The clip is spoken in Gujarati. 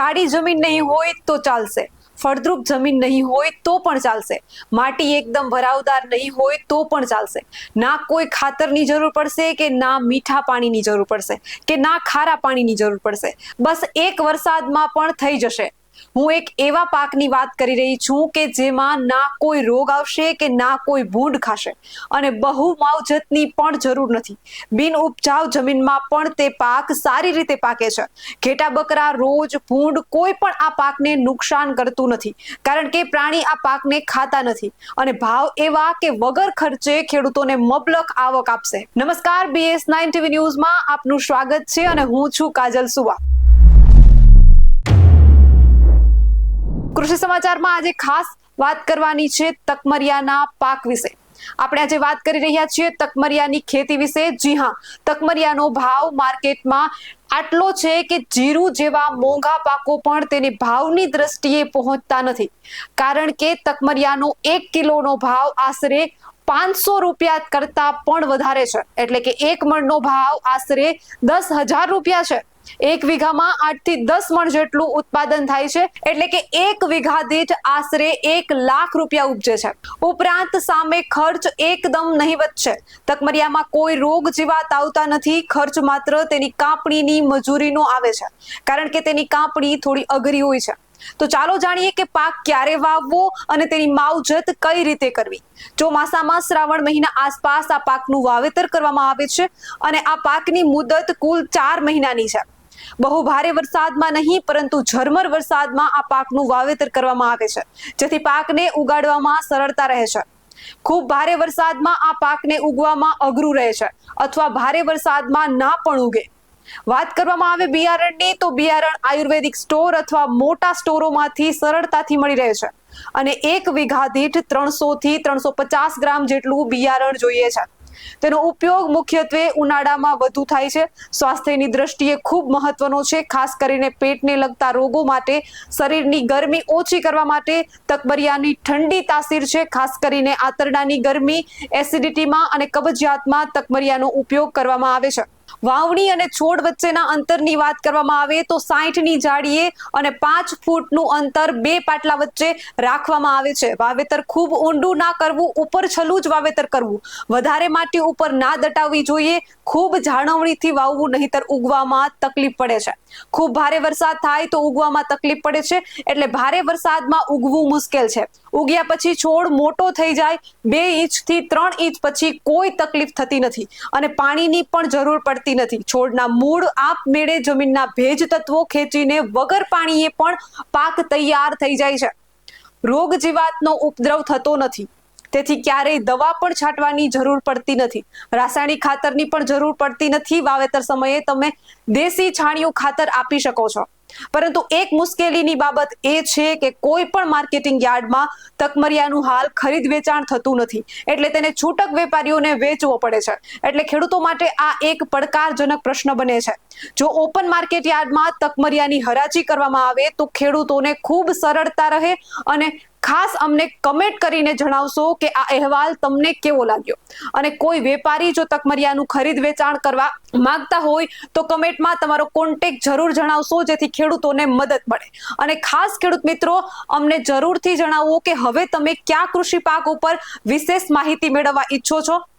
કાળી જમીન નહીં હોય તો ચાલશે. ફળદ્રુપ જમીન નહીં હોય તો પણ ચાલશે. માટી એકદમ ભરાવદાર નહીં હોય તો પણ ચાલશે. ના કોઈ ખાતરની જરૂર પડશે કે ના મીઠા પાણીની જરૂર પડશે કે ના ખારા પાણીની જરૂર પડશે. બસ એક વરસાદમાં પણ થઈ જશે. હું એક એવા પાકની વાત કરી રહી છું કે જેમાં ના કોઈ રોગ આવશે કે ના કોઈ ભૂંડ ખાશે. અને બહુ માવજતની પણ જરૂર નથી. બિન ઉપજાવ જમીનમાં પણ તે પાક સારી રીતે પાકે છે. ઘેટા બકરા, રોજ, ભૂંડ કોઈ પણ આ પાકને નુકસાન કરતું નથી. કારણ કે પ્રાણી આ પાકને ખાતા નથી. અને ભાવ એવા કે વગર ખર્ચે ખેડૂતોને મબલક આવક આપશે. નમસ્કાર બીએસ નાઇન ટીવી ન્યૂઝમાં આપનું સ્વાગત છે અને હું છું કાજલ સુવા. કૃષિ સમાચારમાં આજે ખાસ વાત કરવાની છે તકમરિયાના પાક વિશે. આપણે આજે વાત કરી રહ્યા છીએ તકમરિયાની ખેતી વિશે. જી હા, તકમરિયાનો ભાવ માર્કેટમાં આટલો છે કે જીરું જેવા મોંઘા પાકો પણ તેને ભાવની દ્રષ્ટિએ પહોંચતા નથી. કારણ કે તકમરિયાનો એક કિલોનો ભાવ આશરે પાંચસો રૂપિયા કરતા પણ વધારે છે. એટલે કે એક મણનો ભાવ આશરે દસ હજાર રૂપિયા છે. એક વીઘામાં આઠથી દસ મણ જેટલું ઉત્પાદન થાય છે. એટલે કે એક વીઘા દીઠ આશરે એક લાખ રૂપિયા ઉપજે છે. ઉપરાંત સામે ખર્ચ એકદમ નહીવત છે. તકમરિયામાં કોઈ રોગ જીવાત આવતા નથી. ખર્ચ માત્ર તેની કાપણીની મજૂરીનો આવે છે. કારણ કે તેની કાપણી થોડી અઘરી હોય છે. તો ચાલો જાણીએ કે પાક ક્યારે વાવવો અને તેની માવજત કઈ રીતે કરવી. ચોમાસામાં શ્રાવણ મહિના આસપાસ આ પાકનું વાવેતર કરવામાં આવે છે અને આ પાકની મુદત કુલ ચાર મહિનાની છે. બહુ ભારે વરસાદમાં નહીં, પરંતુ ઝરમર વરસાદમાં આ પાકનું વાવેતર કરવામાં આવે છે, જેથી પાકને ઉગાડવામાં સરળતા રહે છે. ખૂબ ભારે વરસાદમાં આ પાકને ઉગવામાં અઘરું રહે છે, અથવા ભારે વરસાદમાં ના પણ ઉગે. વાત કરવામાં આવે બિયારણની, તો બિયારણ આયુર્વેદિક સ્ટોર અથવા મોટા સ્ટોરોમાંથી સરળતાથી મળી રહે છે. અને એક વીઘા દીઠ ત્રણસો થી ત્રણસો પચાસ ગ્રામ જેટલું બિયારણ જોઈએ છે. તેનો ઉપયોગ મુખ્યત્વે ઉનાળામાં વધુ થાય છે. સ્વાસ્થ્યની દ્રષ્ટિએ ખૂબ મહત્વનો છે, ખાસ કરીને પેટને લગતા રોગો માટે, શરીરની ગરમી ઓછી કરવા માટે, તકબરિયાની ઠંડી તાસીર છે, ખાસ કરીને આંતરડાની ગરમી, એસિડિટીમાં અને કબજિયાતમાં તકબરિયાનો ઉપયોગ કરવામાં આવે છે. વાવણી અને છોડ વચ્ચેના અંતરની વાત કરવામાં આવે તો સાઠની જાડીએ અને પાંચ ફૂટનું અંતર બે પાટલા વચ્ચે રાખવામાં આવે છે. વાવેતર ખૂબ ઊંડું ના કરવું, ઉપર છલું જ વાવેતર કરવું. વધારે માટી ઉપર ના દટાવવી જોઈએ. ખૂબ જાળવણીથી વાવવું નહીતર ઉગવામાં તકલીફ પડે છે. ખૂબ ભારે વરસાદ થાય તો ઉગવામાં તકલીફ પડે છે. એટલે ભારે વરસાદમાં ઉગવું મુશ્કેલ છે. ઉગ્યા પછી છોડ મોટો થઈ જાય. બે ઇંચથી ત્રણ ઇંચ પછી કોઈ તકલીફ થતી નથી. અને પાણીની પણ જરૂર પડતી નથી. છોડના મૂળ આપમેળે જમીનના ભેજ તત્વો ખેંચીને વગર પાણીએ પણ પાક તૈયાર થઈ જાય છે. રોગ જીવાતનો ઉપદ્રવ થતો નથી. તેથી ક્યારેય દવા પણ છાંટવાની જરૂર પડતી નથી. રાસાયણિક ખાતરની પણ જરૂર પડતી નથી. વાવેતર સમયે તમે દેશી છાણિયું ખાતર આપી શકો છો. પરંતુ એક મુશ્કેલીની બાબત એ છે કે કોઈ પણ માર્કેટિંગ યાર્ડમાં તકમરિયાનું હાલ ખરીદ વેચાણ થતું નથી. એટલે તેને છૂટક વેપારીઓને વેચવો પડે છે. એટલે ખેડૂતો માટે આ એક પડકારજનક પ્રશ્ન બને છે. જો ઓપન માર્કેટ યાર્ડમાં તકમરિયાની હરાજી કરવામાં આવે તો ખેડૂતોને ખૂબ સરળતા રહે અને ખાસ અમને કમેન્ટ કરીને જણાવશો કે આ અહેવાલ તમને કેવો લાગ્યો? અને કોઈ વેપારી જો તકમરિયાનું ખરીદ વેચાણ કરવા માંગતા હોય તો કમેન્ટમાં તમારો કોન્ટેક જરૂર જણાવશો, જેથી ખેડૂતોને મદદ મળે. અને ખાસ ખેડૂત મિત્રો, અમને જરૂરથી જણાવો કે હવે તમે કયા કૃષિ પાક ઉપર વિશેષ માહિતી મેળવવા ઈચ્છો છો?